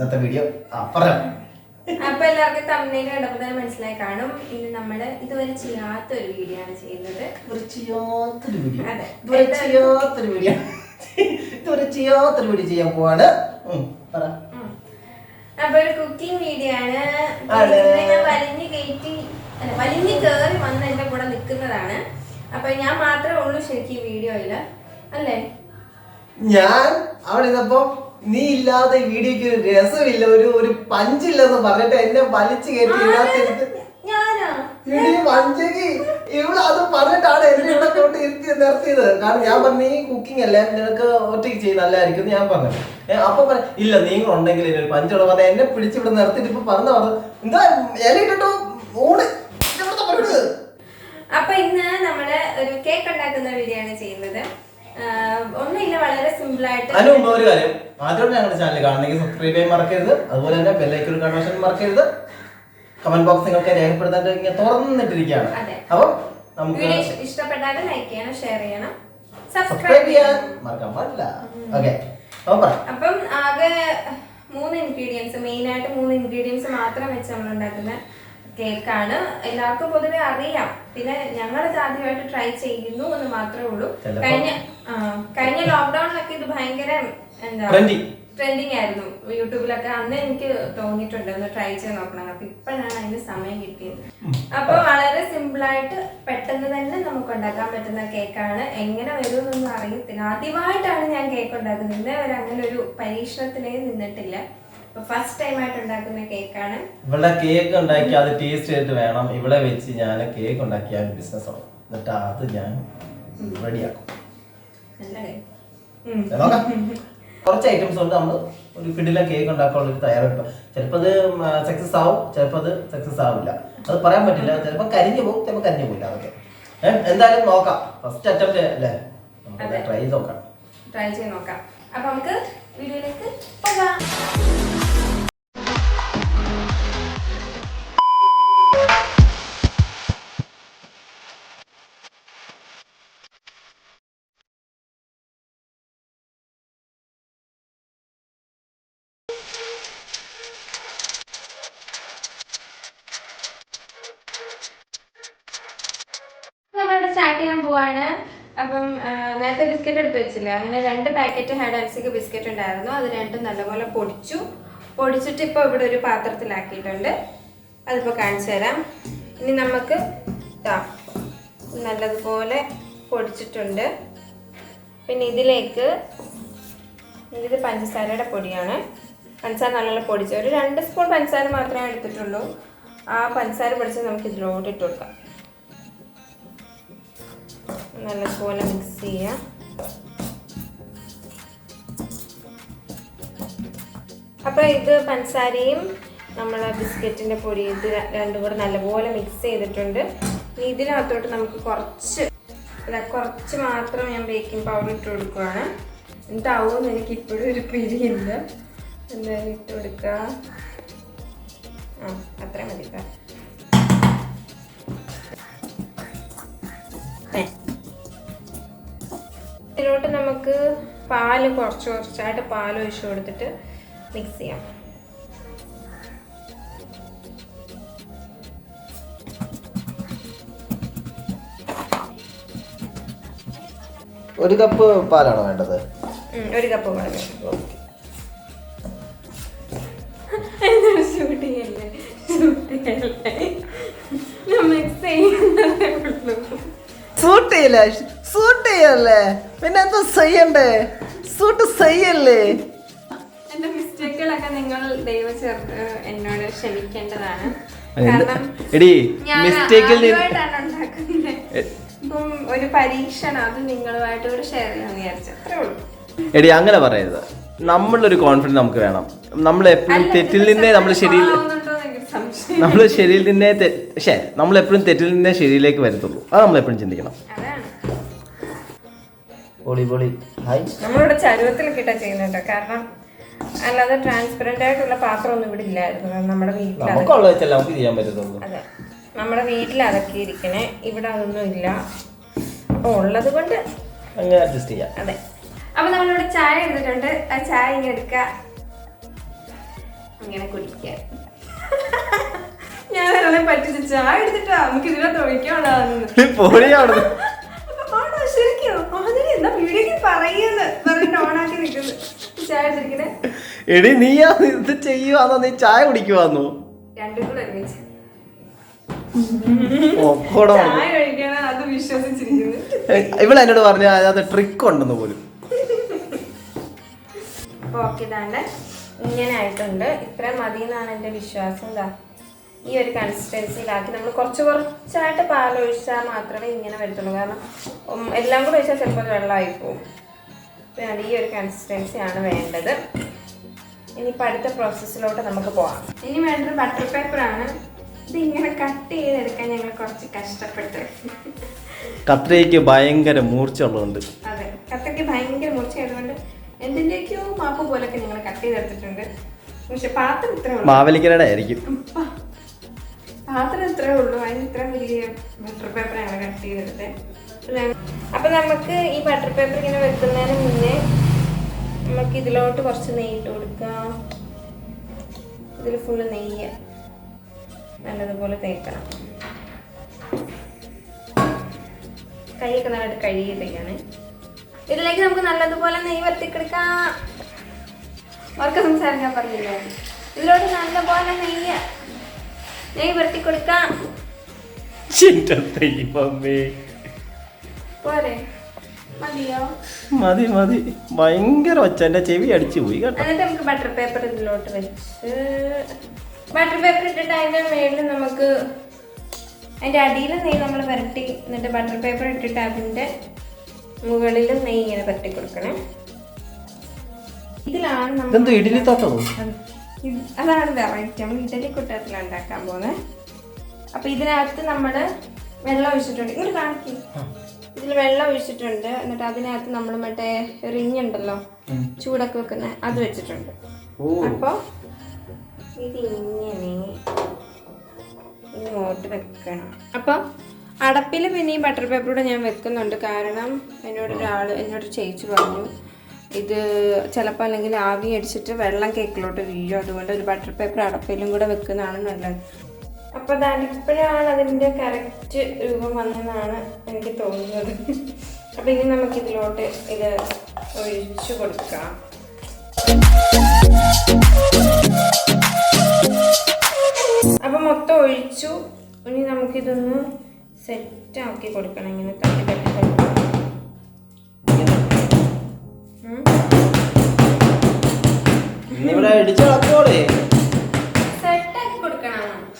ഇന്നത്തെ വീഡിയോ ആ പറഞ്ഞോ. അപ്പൊ എല്ലാവർക്കും തമ്മിൽ കണ്ടപ്പോ തന്നെ മനസ്സിലായി. കാണും. ഇന്ന് നമ്മൾ ഇതുവരെ ചെയ്യാത്ത ഒരു വീഡിയോ ആണ് ചെയ്യുന്നത്. ചെയ്യാത്തൊരു വീഡിയോ അതെ. ഇതുവരെ ചെയ്യാത്തൊരു വീഡിയോ ഇതുവരെ ചെയ്യാത്തൊരു വീഡിയോ ചെയ്യാൻ പോവാണ്. ഉം, പറ. ഉം. അപ്പൊ ഒരു കുക്കിംഗ് വീഡിയോ ആണ്. അതെ. ഇതിനെ ഞാൻ വലിഞ്ഞു കയറ്റി അല്ല വലിഞ്ഞു കയറി വന്ന് എന്റെ കൂടെ നിൽക്കുന്നതാണ്. അപ്പൊ ഞാൻ മാത്രമേ ഉള്ളൂ ശരിക്കും ഈ വീഡിയോയിൽ അല്ലേ? ഞാൻ അവിടെ ഇരുന്നപ്പോ നീ ഇല്ലാതെ വീഡിയോക്ക് ഒരു രസമില്ല ഒരു ഒരു പഞ്ചില്ലെന്ന് പറഞ്ഞിട്ട് എന്നെ വലിച്ചു കയറ്റി ഇതിനകത്ത് ഞാനാ? ഇടി വഞ്ചകി. ഇവിടെ അത് പറഞ്ഞിട്ടാണ് എന്നെ ഇവിടെ കൊണ്ട് ഇരുത്തി നിർത്തിയത്. കാരണം ഞാൻ പറഞ്ഞു നീ കുക്കിംഗ് അല്ലേ? നിനക്ക് ഒറ്റയ്ക്ക് ചെയ്യുന്നല്ലായിരിക്കും ഞാൻ പറഞ്ഞു. അപ്പൊ പറ ഇല്ല നീ കൂടെ ഉണ്ടെങ്കിൽ ഇതിനൊരു പഞ്ചോട് പറഞ്ഞ എന്നെ പിടിച്ച് ഇവിടെ നിർത്തിയിട്ട് ഇപ്പൊ പറഞ്ഞു പറഞ്ഞു എന്താ ഇലയിട്ടോ പരിപാടി അപ്പൊ ഇന്ന് നമ്മൾ ഒരു കേക്ക് ഉണ്ടാക്കുന്ന വീഡിയോ ആണ് ചെയ്യുന്നത്. ഒന്നുമില്ല വളരെ സിമ്പിൾ ആയിട്ട് അതിന് മുമ്പ് ഒരു കാര്യം. ആദ്യമായിട്ട് ഞങ്ങളുടെ ചാനൽ കാണണമെങ്കിൽ സബ്സ്ക്രൈബ് ചെയ്യാൻ മറക്കരുത്. അതുപോലെ തന്നെ ബെല്ലൈക്കൺ കൺവേഷൻ മറക്കരുത്. കമന്റ് ബോക്സ് നിങ്ങൾക്ക് രേഖപ്പെടുത്താൻ ഇങ്ങനെ തുറന്നിട്ടിരിക്കുകയാണ്. അതെ. അപ്പം നമുക്ക് വീഡിയോ ഇഷ്ടപ്പെട്ടാൽ ലൈക്ക് ചെയ്യണം ഷെയർ ചെയ്യണം. സബ്സ്ക്രൈബ് ചെയ്യാൻ മറക്കാൻ പാടില്ല. ഓക്കെ അപ്പൊ പറ. അപ്പം ആകെ മൂന്ന് ഇൻഗ്രീഡിയൻസ് മെയിൻ ആയിട്ട് മൂന്ന് ഇൻഗ്രീഡിയൻസ് മാത്രം വെച്ച് നമ്മൾ ഉണ്ടാക്കുന്ന കേക്കാണ് എല്ലാവർക്കും പൊതുവെ അറിയാം. പിന്നെ ഞങ്ങൾ ആദ്യമായിട്ട് ട്രൈ ചെയ്യുന്നു എന്ന് മാത്രമേ ഉള്ളൂ. ചിലപ്പോ- കഴിഞ്ഞ കഴിഞ്ഞ ലോക്ക്ഡൌണിലൊക്കെ ഇത് ഭയങ്കര എന്താ ട്രെൻഡിങ് ആയിരുന്നു. യൂട്യൂബിലൊക്കെ അന്ന് എനിക്ക് തോന്നിയിട്ടുണ്ട് ഒന്ന് ട്രൈ ചെയ്ത് നോക്കണം. അപ്പൊ ഇപ്പോഴാണ് അതിന് സമയം കിട്ടിയത്. അപ്പൊ വളരെ സിമ്പിൾ ആയിട്ട് പെട്ടെന്ന് തന്നെ നമുക്ക് ഉണ്ടാക്കാൻ പറ്റുന്ന കേക്കാണ് എങ്ങനെ വരുമെന്നൊന്നും അറിയത്തില്ല. ആദ്യമായിട്ടാണ് ഞാൻ കേക്ക് ഉണ്ടാക്കുന്നത്. ഇന്നേ വരെ അങ്ങനെ ഒരു പരീക്ഷണത്തിലേ നിന്നിട്ടില്ല. ഫസ്റ്റ് ടൈം ആയിട്ട് ഉണ്ടാക്കുന്ന കേക്കാണ് ഇവിടെ കേക്ക് ഉണ്ടാക്കി അത് ടേസ്റ്റ് ചെയ്തിട്ട് വേണം. ഇവിടെ വെച്ച് ഞാൻ കേക്ക് ഉണ്ടാക്കിയ ബിസിനസ് ആണ് എന്നിട്ട് അത് ഞാൻ റെഡിയാക്കും. നോക്കാം. കുറച്ച് ഐറ്റംസ് കൊണ്ട് നമ്മൾ ഒരു ഫിഡിലെ കേക്ക് ഉണ്ടാക്കാനുള്ള ഒരു തയ്യാറെടുപ്പ്. ചിലപ്പോൾ അത് സക്സസ് ആവും ചിലപ്പോൾ അത് സക്സസ് ആവില്ല. അത് പറയാൻ പറ്റില്ല. ചിലപ്പോൾ കരിഞ്ഞു പോകും ചിലപ്പോൾ കരിഞ്ഞു പോയില്ല അതൊക്കെ. എന്തായാലും നോക്കാം. ഫസ്റ്റ് അറ്റംപ്റ്റ് അല്ലേ? നമുക്ക് ട്രൈ ചെയ്ത് നോക്കാം. ട്രൈ ചെയ്ത് നോക്കാം. അപ്പൊ നമുക്ക് വീഡിയോയിലേക്ക് പോകാം. സ്റ്റാർട്ട് ചെയ്യാൻ പോവാണ്. അപ്പം നേരത്തെ ബിസ്ക്കറ്റ് എടുത്ത് വെച്ചില്ല? അങ്ങനെ രണ്ട് പാക്കറ്റ് ഹെഡ് ആൻസിക്ക് ബിസ്ക്കറ്റ് ഉണ്ടായിരുന്നു. അത് രണ്ടും നല്ലപോലെ പൊടിച്ചു. പൊടിച്ചിട്ട് ഇപ്പോൾ ഇവിടെ ഒരു പാത്രത്തിലാക്കിയിട്ടുണ്ട്. അതിപ്പോൾ കാണിച്ചു തരാം. ഇനി നമുക്ക് നല്ലതുപോലെ പൊടിച്ചിട്ടുണ്ട്. പിന്നെ ഇതിലേക്ക് ഇത് പഞ്ചസാരയുടെ പൊടിയാണ്. പഞ്ചസാര നല്ലോണം പൊടിച്ച് ഒരു രണ്ട് സ്പൂൺ പഞ്ചസാര മാത്രമേ എടുത്തിട്ടുള്ളൂ. ആ പഞ്ചസാര പൊടിച്ച് നമുക്ക് ഇതിലോട്ട് ഇട്ട് കൊടുക്കാം. നല്ലപോലെ മിക്സ് ചെയ്യുക അപ്പോൾ ഇത് പഞ്ചസാരയും നമ്മൾ ബിസ്ക്കറ്റിന്റെ പൊടി ഇത് രണ്ടും കൂടെ നല്ലപോലെ മിക്സ് ചെയ്തിട്ടുണ്ട്. ഇനി ഇതിനകത്തോട്ട് നമുക്ക് കുറച്ച് കുറച്ച് മാത്രം ഞാൻ ബേക്കിംഗ് പൗഡർ ഇട്ട് കൊടുക്കുകയാണ് എന്താവും എനിക്ക് ഇപ്പോഴും ഒരു പിരിയില്ല എന്തായാലും ഇട്ട് കൊടുക്കുക ആ അത്രയും നമുക്ക് പാൽ കുറച്ച് കുറച്ചായിട്ട് പാൽ ഒഴിച്ചു കൊടുത്തിട്ട് മിക്സ് ചെയ്യാം. ഒരു കപ്പ് പാലാണോ വേണ്ടത്? ഒരു കപ്പ് പാൽ മിക്സ് ചെയ്യുന്നതേ ഉള്ളൂ. ചെയ്യല്ലേ? പിന്നെ എന്താ ചെയ്യണ്ടേ? സൂട്ട് ചെയ്യല്ലേ? എന്റെ മിസ്റ്റേക്കുകളൊക്കെ നിങ്ങൾ ദൈവം ചേർത്ത് എന്നോട് ക്ഷമിക്കേണ്ടതാണ്. കാരണം എടി മിസ്റ്റേക്കിൽ ഒരു പരീക്ഷണം അത് നിങ്ങളുമായിട്ട് കൂടെ ഷെയർ ചെയ്യാൻ വിചാരിച്ചു. അത്രേ ഉള്ളൂ. എടി അങ്ങനെ പറയരുത്. നമ്മളൊരു കോൺഫിഡൻസ് നമുക്ക് വേണം. നമ്മൾ എപ്പോഴും തെറ്റിൽ നിന്നേ നമ്മൾ ശരിയിൽ നമ്മൾ ശരിയിൽ നിന്നേ ശേ നമ്മൾ എപ്പോഴും തെറ്റിൽ നിന്നേ ശരിയിലേക്ക് വരത്തുള്ളൂ. അത് നമ്മൾ എപ്പോഴും ചിന്തിക്കണം. അതാണ്. പൊളി പൊളി. ഹായ്. നമ്മളിവിടെ ചരുവത്തിൽ കിട്ടാ. ചെയ്യുന്നുണ്ട് കാരണം അല്ലാതെ ട്രാൻസ്പെറന്റ് ആയിട്ടുള്ള പാത്രം ഒന്നും ഇവിടെ ഇല്ലായിരുന്നു. നമ്മുടെ വീട്ടിൽ അതൊക്കെ നമുക്കുള്ള വെച്ചല്ല നമുക്ക് ചെയ്യാൻ പറ്റത്തുള്ളൂ. അതെ. നമ്മുടെ വീട്ടിൽ അതൊക്കെ ഇരിക്കണേ. ഇവിടെ അതൊന്നും ഇല്ല. അപ്പോൾ ഉള്ളത് കൊണ്ട് അങ്ങനെ അഡ്ജസ്റ്റ് ചെയ്യാം. അതെ. അപ്പൊ നമ്മളിവിടെ ചായ എടുത്തിട്ടുണ്ട്. ആ ചായ ഇങ്ങനെ എടുക്ക. അങ്ങനെ കുടിക്കുക ഞാൻ ഒരാളെ പറ്റിച്ച് ചായ എടുത്തിട്ടാ. നമുക്ക് ഒഴിക്കാനുള്ളതാണെന്ന് പോയി എടി നീയാ ഇത് ചെയ്യുവാന്നോ? നീ ചായ കുടിക്കുവാന്നോ? ഇവിടെ എന്നോട് പറഞ്ഞു അത് ട്രിക്ക് ഉണ്ടെന്ന് പോലും. ഇങ്ങനെ ആയിട്ടുണ്ട് ഇത്ര മതി എന്നാണ് എന്റെ വിശ്വാസം എന്താ ഈ ഒരു കൺസിസ്റ്റൻസിയിലാക്കി നമ്മൾ കുറച്ച് കുറച്ചായിട്ട് പാലൊഴിച്ചാൽ മാത്രമേ ഇങ്ങനെ വരത്തുള്ളൂ. കാരണം എല്ലാം കൂടെ ഒഴിച്ചാൽ ചിലപ്പോൾ അത് വെള്ളമായി പോകും അപ്പോൾ ഈ ഒരു കൺസിസ്റ്റൻസിയാണ് വേണ്ടത്. ഇനിയിപ്പോൾ അടുത്ത പ്രോസസ്സിലോട്ട് നമുക്ക് പോകാം ഇനി വേണ്ടത് ബട്ടർ പേപ്പറാണ് ഇതിങ്ങനെ ഇങ്ങനെ കട്ട് ചെയ്തെടുക്കാൻ ഞങ്ങൾ കുറച്ച് കഷ്ടപ്പെട്ടു. കത്രയ്ക്ക് ഭയങ്കര മൂർച്ച ഉള്ളതുണ്ട് അതെ. കത്രയ്ക്ക് ഭയങ്കര മുറിച്ചായതുകൊണ്ട് എന്തിന്റെയൊക്കെയോ മാപ്പ് പോലൊക്കെ ഞങ്ങൾ കട്ട് ചെയ്തെടുത്തിട്ടുണ്ട്. പക്ഷെ പാത്രം ഇത്ര ഉള്ളൂ. മാവലിക്കരയുടെ ആയിരിക്കും. പാത്രം ഇത്രേ ഉള്ളൂ. അതിന് ഇത്ര വലിയ ബട്ടർ ഞങ്ങൾ കട്ട് ചെയ്തെടുത്തത് അപ്പൊ നമുക്ക് ഈ ബട്ടർ പേപ്പർ ഇങ്ങനെ വെക്കുന്നതിന് മുന്നേ നമുക്ക് ഇതിലോട്ട് കുറച്ച് നെയ്യ് ഇട്ട് കൊടുക്കാം. ഇതിൽ ഫുള്ള് നെയ്യ് നല്ലതുപോലെ തേക്കണം. കൈയൊക്കെ നല്ലതായിട്ട് കഴുകിയിട്ടേക്കാണ് ഇതിലേക്ക് നമുക്ക് നല്ലതുപോലെ നെയ്യ് വരത്തിക്കെടുക്കാം അവർക്ക് സംസാരിക്കാൻ പറഞ്ഞില്ലേ? ഇതിലോട്ട് നല്ലപോലെ നെയ്യ് നെയ്യ് വരട്ടി കൊടുക്കാം. പോരെ. മതിയോ? മതി മതി. ഭയങ്കര ഒച്ച. എന്റെ ചെവി അടിച്ചു പോയി കേട്ടോ. എന്നിട്ട് നമുക്ക് ബട്ടർ പേപ്പർ ഇതിലോട്ട് വെച്ച് ബട്ടർ പേപ്പർ ഇട്ടിട്ട് അതിന്റെ മേളിൽ നമുക്ക് അതിന്റെ അടിയിൽ നെയ്യ് നമ്മൾ പുരട്ടി എന്നിട്ട് ബട്ടർ പേപ്പർ ഇട്ടിട്ട് അതിന്റെ മുകളിൽ നെയ്യ് ഇങ്ങനെ പുരട്ടി കൊടുക്കണേ. ഇതിലാണ് നമ്മൾ ഇത് അതാണ് വെറൈറ്റി നമ്മൾ ഇഡലി കുട്ടത്തിലാണ് ഉണ്ടാക്കാൻ പോകുന്നത്. അപ്പൊ ഇതിനകത്ത് നമ്മൾ വെള്ളം ഒഴിച്ചിട്ടുണ്ട്. ഇങ്ങോട്ട് കാണിക്കും. ഇതിൽ വെള്ളം ഒഴിച്ചിട്ടുണ്ട്. എന്നിട്ട് അതിനകത്ത് നമ്മൾ മറ്റേ റിങ് ഉണ്ടല്ലോ ചൂടൊക്കെ വെക്കുന്ന അത് വെച്ചിട്ടുണ്ട്. അപ്പോൾ ഇതിങ്ങനെ ഇങ്ങോട്ട് വെക്കണം. അപ്പോൾ അടപ്പിൽ പിന്നെ ഈ ബട്ടർ പേപ്പറൂടെ ഞാൻ വെക്കുന്നുണ്ട്. കാരണം എന്നോട് ഒരാൾ എന്നോട് ചേച്ചി പറഞ്ഞു ഇത് ചിലപ്പോൾ അല്ലെങ്കിൽ ആവി അടിച്ചിട്ട് വെള്ളം കേക്കിലോട്ട് വീഴും. അതുകൊണ്ട് ഒരു ബട്ടർ പേപ്പർ അടപ്പയിലും കൂടെ വെക്കുന്നതാണ് നല്ലത്. അപ്പോൾ അതാണ് ഇപ്പോഴാണ് അതിന്റെ കറക്റ്റ് രൂപം വന്നതെന്നാണ് എനിക്ക് തോന്നുന്നത്. അപ്പോൾ ഇനി നമുക്ക് ഇതിലോട്ട് ഇത് ഒഴിച്ചു കൊടുക്കാം. അപ്പൊ മൊത്തം ഒഴിച്ചു. ഇനി നമുക്കിതൊന്ന് സെറ്റ് ആക്കി കൊടുക്കണം. ഇങ്ങനെ തട്ടി തട്ടി ഇവിടെ ഇടിച്ചളക്കോടെ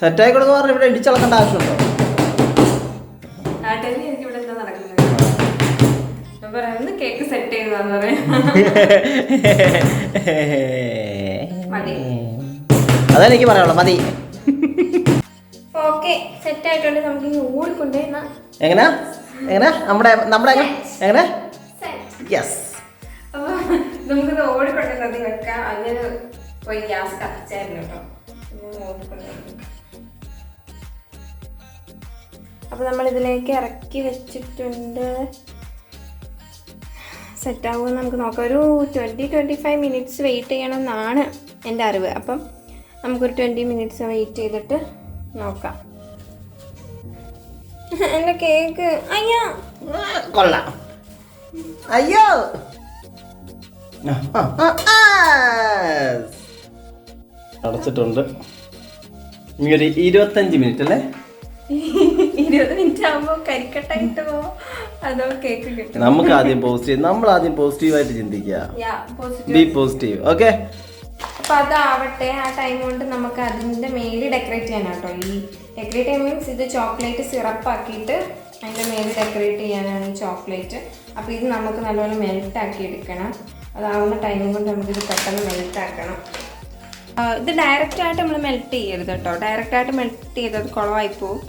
സെറ്റായി കൊടുക്കുക പറഞ്ഞ ഇവിടെ ഇടിച്ചളക്കേണ്ട ആവശ്യമുണ്ടോ? അതാണ് കേക്ക് സെറ്റ് പറയാം. മതി. എനിക്ക് പറയാനുള്ളൂ മതി. ഓക്കെ സെറ്റ് ആയിട്ടുണ്ട്. നമുക്ക് ഇനി ഓടിക്കൊണ്ടേ എങ്ങനെ? എങ്ങനെ? നമ്മുടെ നമ്മുടെ എങ്ങനെ? യെസ് നമുക്കിത് പെട്ടെന്ന് അത് വെക്കാം അങ്ങനെ പോയി ഗ്യാസ് കത്തിച്ചായിരുന്നു കേട്ടോ. അപ്പൊ നമ്മൾ ഇതിലേക്ക് ഇറക്കി വെച്ചിട്ടുണ്ട്. സെറ്റ് ആവുമെന്ന് നമുക്ക് നോക്കാം. ഒരു twenty twenty five minutes wait ചെയ്യണം എന്നാണ് എന്റെ അറിവ്. അപ്പം നമുക്കൊരു ട്വന്റി മിനിറ്റ്സ് വെയിറ്റ് ചെയ്തിട്ട് നോക്കാം. എന്റെ കേക്ക് അയ്യോ. കൊള്ളാം. അയ്യോ. അടച്ചിട്ടുണ്ട്. ഇനി ഒരു ഇരുപത്തഞ്ച് മിനിറ്റ് അല്ലേ? ഇരുപത് മിനിറ്റ് ആകുമ്പോൾ കരിക്കട്ടായിട്ട് പോവോ? അതോ കേക്ക് കിട്ടും? നമുക്ക് ആദ്യം പോസിറ്റീവ് നമ്മൾ ആദ്യം പോസിറ്റീവായിട്ട് ചിന്തിക്കുക. ബി പോസിറ്റീവ് ഓക്കെ അപ്പൊ അതാവട്ടെ ആ ടൈം കൊണ്ട് നമുക്ക് അതിന്റെ മേലിൽ ഡെക്കറേറ്റ് ചെയ്യാനാണ് കേട്ടോ ഈ ഡെക്കറേറ്റ് ചെയ്യാൻ മീൻസ് ഇത് ചോക്ലേറ്റ് സിറപ്പ് ആക്കിയിട്ട് അതിന്റെ മേലിൽ ഡെക്കറേറ്റ് ചെയ്യാനാണ് ഈ ചോക്ലേറ്റ് അപ്പൊ ഇത് നമുക്ക് നല്ലപോലെ മെൽറ്റ് ആക്കി എടുക്കണം. അതാവുന്ന ടൈം കൊണ്ട് നമുക്കിത് പെട്ടെന്ന് മെൽറ്റ് ആക്കണം. ഇത് ഡയറക്റ്റ് ആയിട്ട് നമ്മൾ മെൽറ്റ് ചെയ്യരുത് കേട്ടോ ഡയറക്റ്റ് ആയിട്ട് മെൽറ്റ് ചെയ്തത് കുളമായി പോവും.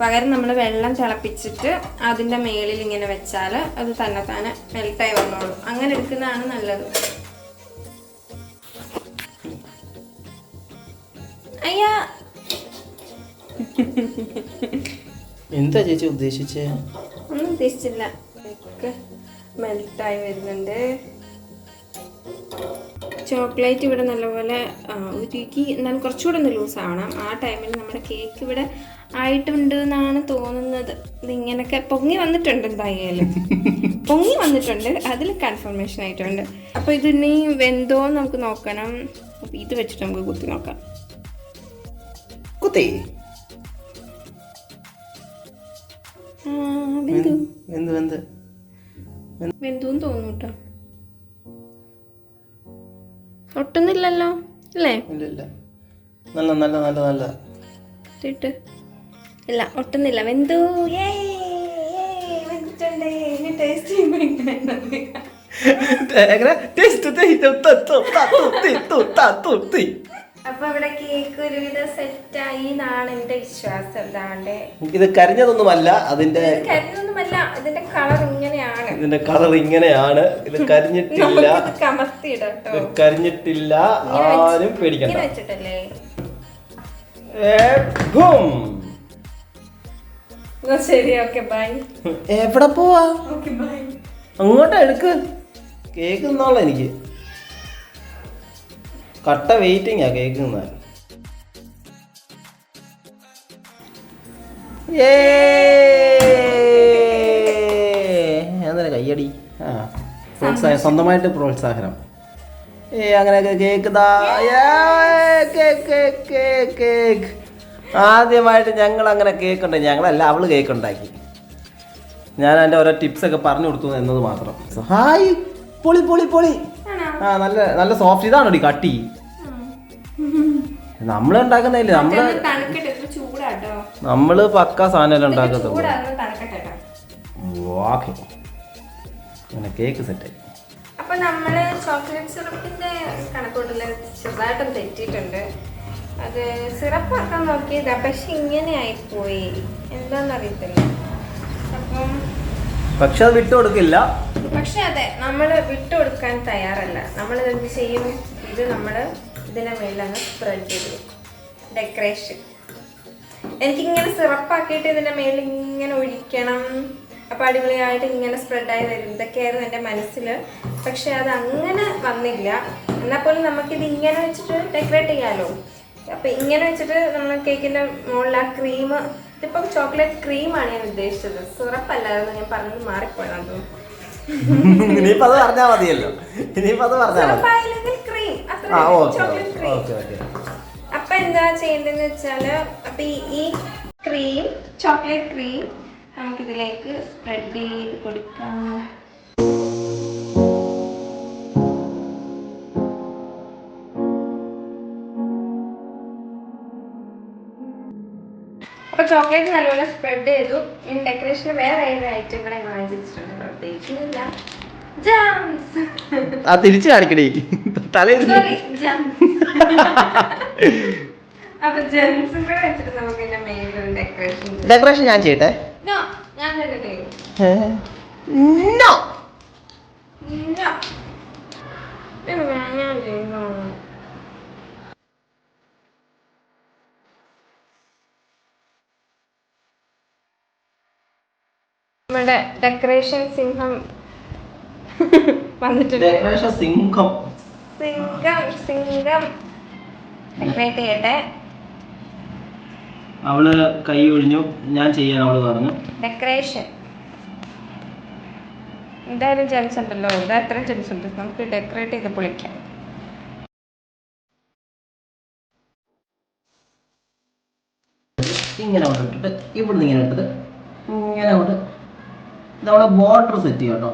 പകരം നമ്മൾ വെള്ളം തിളപ്പിച്ചിട്ട് അതിന്റെ മേളിൽ ഇങ്ങനെ വെച്ചാൽ അത് തന്നെ തന്നെ മെൽറ്റായി വന്നോളും. അങ്ങനെ എടുക്കുന്നതാണ് നല്ലത്. അയ്യാ. എന്താ ചേച്ചി ഉദ്ദേശിച്ചേ? ഒന്നും ഉദ്ദേശിച്ചില്ല. മെൽറ്റായി വരുന്നുണ്ട്. ചോക്ലേറ്റ് ഇവിടെ നല്ലപോലെ ഉരുക്കി ഉരുകി എന്നാലും കുറച്ചുകൂടെ ഒന്ന് ലൂസ് ആവണം. ആ ടൈമിൽ നമ്മുടെ കേക്ക് ഇവിടെ ആയിട്ടുണ്ട് എന്നാണ് തോന്നുന്നത്. ഇതിങ്ങനൊക്കെ പൊങ്ങി വന്നിട്ടുണ്ട് എന്തായാലും. പൊങ്ങി വന്നിട്ടുണ്ട്. അതിൽ കൺഫർമേഷൻ ആയിട്ടുണ്ട്. അപ്പോൾ ഇത് ഇനി വെന്തോ നമുക്ക് നോക്കണം. അപ്പോൾ ഇത് വെച്ചിട്ട് നമുക്ക് കുത്തി നോക്കാം. കുത്തി. വെന്തു. വെന്തു തോന്നുന്നു കേട്ടോ. ഒട്ടുന്നില്ലല്ലോ അല്ലേ? ഇല്ല ഇല്ല നല്ല നല്ല നല്ല നല്ല. ഇട്ട് ഇല്ല ഒട്ടുന്നില്ല. വെന്തു. അപ്പൊ ഇവിടെ കേക്ക് ഒരുവിധം സെറ്റ് ആയി എന്നാണ് എന്റെ വിശ്വാസം. എന്താണ്ട് ഇത് കരിഞ്ഞതൊന്നുമല്ല അതിന്റെ കരിഞ്ഞതൊന്നുമല്ല അതിന്റെ ഇതിന്റെ കളർ ഇതിന്റെ കളർ ഇങ്ങനെയാണ്. ഇത് കരിഞ്ഞിട്ടില്ല. കരിഞ്ഞിട്ടില്ല ആരും പേടിക്കണ്ട. ഏ, എവിടെ പോവാ? അങ്ങോട്ടാ എടുക്ക്. കേക്ക് നിന്നോളാം എനിക്ക്. കട്ട വെയിറ്റിംഗ് ആ കേക്ക് തിന്നാൻ അങ്ങനെ കയ്യടി. ആ പ്രോത്സാഹനം സ്വന്തമായിട്ട് പ്രോത്സാഹനം. ഏ അങ്ങനെയൊക്കെ കേക്ക് ദാ. കേക്ക് ആദ്യമായിട്ട് ഞങ്ങൾ അങ്ങനെ കേക്ക് ഉണ്ടായി ഞങ്ങളല്ല അവൾ കേക്ക് ഉണ്ടാക്കി ഞാൻ എന്റെ ഓരോ ടിപ്സ് ഒക്കെ പറഞ്ഞു കൊടുത്തു എന്നത് മാത്രം. ഹായ്. പൊളി പൊളി പൊളി. ആ നല്ല നല്ല സോഫ്റ്റ്. ഇതാണ് ഡി നമ്മൾ ഉണ്ടാക്കുന്നില്ല നമ്മൾ നമ്മൾ പക്ക സാധനം ഉണ്ടാക്കത്തുള്ളൂ. കേട്ടോ. ഓക്കെ. അങ്ങനെ കേക്ക് സെറ്റായി അപ്പൊ നമ്മൾ ചോക്ലേറ്റ് സിറപ്പിന്റെ കണക്കൂട്ടിൽ ചെറുതായിട്ടും തെറ്റിയിട്ടുണ്ട്. അത് സിറപ്പ് ആക്കാൻ നോക്കിയതാ പക്ഷെ ഇങ്ങനെ ആയിപ്പോയി എന്താന്നറിയത്തില്ല അപ്പം പക്ഷെ അത് വിട്ടു കൊടുക്കില്ല. പക്ഷെ അതെ നമ്മൾ വിട്ടു കൊടുക്കാൻ തയ്യാറല്ല. നമ്മൾ എന്ത് ചെയ്യും? ഇത് നമ്മൾ ഇതിനെ മേളിലങ്ങ് സ്പ്രെഡ് ചെയ്തു ഡെക്കറേഷൻ എനിക്കിങ്ങനെ സിറപ്പാക്കിയിട്ട് ഇതിന്റെ മേളിൽ ഇങ്ങനെ ഒഴിക്കണം. അപ്പോൾ അടിപൊളിയായിട്ട് ഇങ്ങനെ സ്പ്രെഡായി വരും. ഇതൊക്കെയായിരുന്നു എന്റെ മനസ്സിൽ പക്ഷെ അത് അങ്ങനെ വന്നില്ല. എന്നാൽ പോലും നമുക്കിത് ഇങ്ങനെ വെച്ചിട്ട് ഡെക്കറേറ്റ് ചെയ്യാമല്ലോ അപ്പോൾ ഇങ്ങനെ വെച്ചിട്ട് നമ്മൾ കേക്കിന്റെ മുകളിൽ ആ ക്രീം ഇതിപ്പം ചോക്ലേറ്റ് ക്രീമാണ് ഞാൻ ഉദ്ദേശിച്ചത്. സിറപ്പല്ലായിരുന്നു. ഞാൻ പറഞ്ഞത് മാറിപ്പോയതാണ് ഇനിയിപ്പോ അത് പറഞ്ഞാൽ മതിയല്ലോ. ഇനിയിപ്പോ അത് പറഞ്ഞാൽ അപ്പൊ എന്താ ചെയ്യേണ്ടതെന്ന് വെച്ചാൽ അപ്പൊ ഈ ക്രീം ചോക്ലേറ്റ് ക്രീം നമുക്കിതിലേക്ക് സ്പ്രെഡ് ചെയ്ത് കൊടുക്കാം. അപ്പൊ ചോക്ലേറ്റ് നല്ലപോലെ സ്പ്രെഡ് ചെയ്തു. ഇനി ഡെക്കറേഷന് വേറെ ഏത് ഐറ്റങ്ങളെ വാങ്ങിച്ചിട്ടുണ്ട്? പ്രത്യേകിച്ചില്ല ആ തിരിച്ചു കാണിക്കണേ gems. അപ്പൊ ജെംസും കൂടെ വെച്ചിട്ട് നമുക്ക് ഡെക്കറേഷൻ ഡെക്കറേഷൻ ഞാൻ ചെയ്യട്ടെ? നമ്മുടെ ഡെക്കറേഷൻ സിംഹം വന്നിട്ടുണ്ട്. സിംഹം. സിംഹം സിംഗം ഡെക്കറേറ്റ് ചെയ്യട്ടെ. അവൾ കൈ ഒഴിഞ്ഞു. ഞാൻ ചെയ്യാൻ അവൾ പറഞ്ഞു. ഡെക്കറേഷൻ എന്തായാലും ജെൻസ് ഉണ്ടല്ലോ. എന്താ എത്ര ജെൻസ് ഉണ്ട്? നമുക്ക് ഡെക്കറേറ്റ് ചെയ്ത് പൊളിക്കാം. ഇങ്ങനെ ഇട്ടിട്ട് ഇവിടുന്ന് ഇങ്ങനെ ഇട്ടത്. ഇങ്ങനെ ഇതവിടെ ഇതവളെ ബോർഡർ സെറ്റ് ചെയ്യാം കേട്ടോ.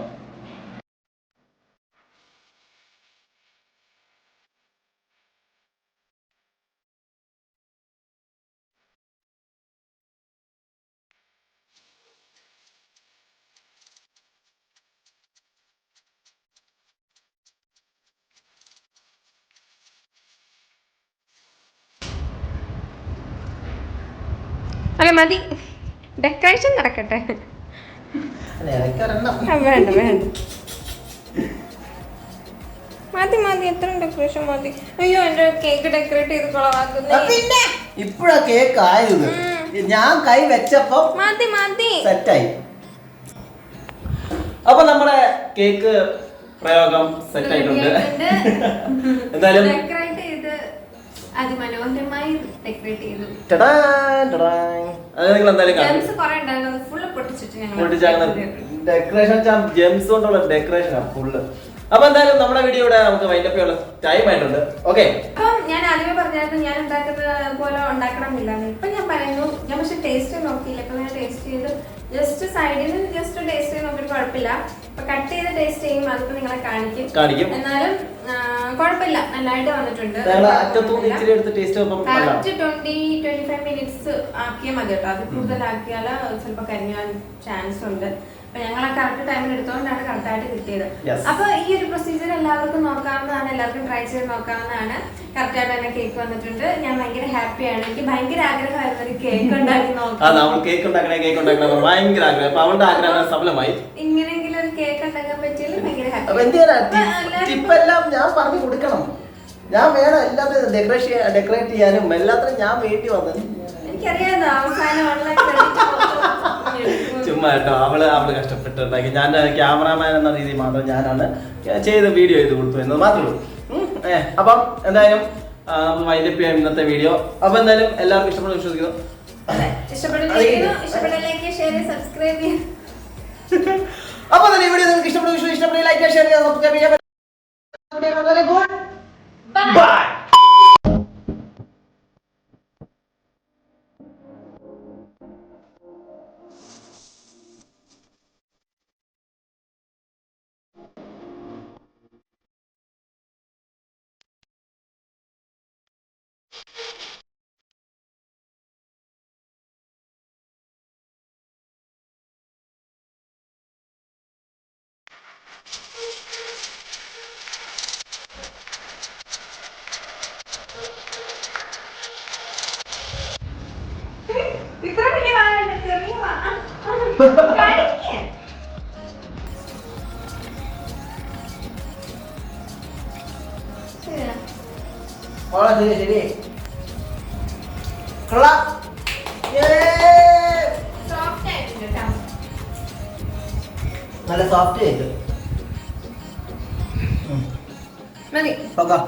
അല്ല മതി. ഡെക്കറേഷൻ നടക്കട്ടെ. വേണ്ട വേണ്ട. മതി മതി എത്ര ഡെക്കറേഷൻ മതി. അയ്യോ എന്റെ കേക്ക് ഡെക്കറേറ്റ് ചെയ്ത് കൊളവാക്കുന്നു. പിന്നെ? ഇപ്പഴാ കേക്ക് ആയത്. ഞാൻ കൈ വെച്ചപ്പോ മതി മതി. സെറ്റായി. അപ്പൊ കേക്ക് പ്രയോഗം സെറ്റ് ആയിട്ടുണ്ട്. എന്തായാലും അതിമനോഹരമായി ഡെക്കറേറ്റ് ചെയ്തു. അത് നിങ്ങൾ എന്തായാലും കാണും. ജെംസ് കുറെ ഉണ്ടായിരുന്നു. അത് ഫുള്ള് പൊട്ടിച്ചിട്ട് ഞങ്ങൾ ഡെക്കറേഷൻ ജെംസ് കൊണ്ടുള്ള ഡെക്കറേഷൻ ഫുള്ള് അപ്പൊ എന്തായാലും നമ്മുടെ വീഡിയോ ഇവിടെ നമുക്ക് വൈൻഡപ്പ് ചെയ്യാനുള്ള ടൈം ആയിട്ടുണ്ട്. ഓക്കെ അപ്പം ഞാൻ ആദ്യമേ പറഞ്ഞായിരുന്നു ഞാൻ ഉണ്ടാക്കുന്നത് പോലെ ഉണ്ടാക്കണമില്ല ഇപ്പൊ ഞാൻ പറയുന്നു ഞാൻ പക്ഷെ ടേസ്റ്റ് നോക്കിയില്ല. അപ്പൊ ഞാൻ ടേസ്റ്റ് ചെയ്ത് ജസ്റ്റ് സൈഡിൽ നിന്ന് ജസ്റ്റ് ടേസ്റ്റ് ചെയ്ത് നോക്കിയിട്ട് കുഴപ്പമില്ല. അപ്പൊ കട്ട് ചെയ്ത് ടേസ്റ്റ് ചെയ്യും അതിപ്പോ നിങ്ങളെ കാണിക്കും. കാണിക്കും. എന്നാലും കുഴപ്പമില്ല നല്ലതായിട്ട് വന്നിട്ടുണ്ട്. Correct twenty twenty five minutes ആക്കിയാൽ മതി കേട്ടോ. അത് കൂടുതലാക്കിയാൽ ചിലപ്പോൾ കരിഞ്ഞാൻ ചാൻസ് ഉണ്ട്. അപ്പൊ ഞങ്ങൾ ആ കറക്റ്റ് ടൈമിൽ എടുത്തോണ്ടാണ് കറക്റ്റ് ആയിട്ട് കിട്ടിയത്. അപ്പൊ ഈ ഒരു പ്രൊസീജിയർ എല്ലാവർക്കും നോക്കാവുന്നതാണ്. എല്ലാവർക്കും ട്രൈ ചെയ്ത് നോക്കാവുന്നതാണ്. കറക്റ്റ് ആയിട്ട് തന്നെ കേക്ക് വന്നിട്ടുണ്ട്. ഞാൻ ഭയങ്കര ഹാപ്പിയാണ് എനിക്ക് ഭയങ്കര ആഗ്രഹമായിരുന്നു ഒരു കേക്ക് ഉണ്ടാക്കി നോക്കാം നമ്മൾ കേക്ക് ഉണ്ടാക്കണേ കേക്ക് ഉണ്ടാക്കണേ എന്ന് ഭയങ്കര ആഗ്രഹം. അവളുടെ ആഗ്രഹം സഫലമായി? ഇങ്ങനെയെങ്കിലും ഒരു കേക്ക് ഉണ്ടാക്കാൻ പറ്റിയാൽ ഭയങ്കര അപ്പൊ ഹാപ്പി എന്ത് ചെയ്യാനാ? ടിപ്പ് എല്ലാം ഞാൻ പറഞ്ഞു കൊടുക്കണം. ഞാൻ വേണം എല്ലാത്തിനും ഡെക്കറേഷൻ ഡെക്കറേറ്റ് ചെയ്യാനും എല്ലാത്തിനും ഞാൻ വേണ്ടി വന്നത്. അവസാനം ചുമ്മാ കേട്ടോ അവൾ അവൾ കഷ്ടപ്പെട്ടുണ്ടാക്കി. ഞാൻ ക്യാമറാമാൻ എന്ന രീതിയിൽ മാത്രം ഞാനാണ് ചെയ്ത് വീഡിയോ ചെയ്ത് കൊടുത്തു എന്നത് മാത്രമേ ഉള്ളൂ. ഉം, ഏ, അപ്പം എന്തായാലും വൈൻഡപ്പ് ചെയ്യാം ഇന്നത്തെ വീഡിയോ അപ്പൊ എന്തായാലും എല്ലാവർക്കും ഇഷ്ടപ്പെടുന്നു വിശ്വസിക്കുന്നു. ഇഷ്ടപ്പെടുന്നു ഷെയർ സബ്സ്ക്രൈബ് ചെയ്യാം. അപ്പൊ തന്നെ വീഡിയോ നിങ്ങൾക്ക് ഇഷ്ടപ്പെടുന്ന ഇഷ്ടപ്പെടുന്ന ലൈക്ക് ഷെയർ ചെയ്യാൻ സബ്സ്ക്രൈബ് ചെയ്യാൻ Yay! Soft ആയിട്ടുണ്ട് കേട്ടോ. നല്ല സോഫ്റ്റ് കേക്ക് മതി. നോക്കാം.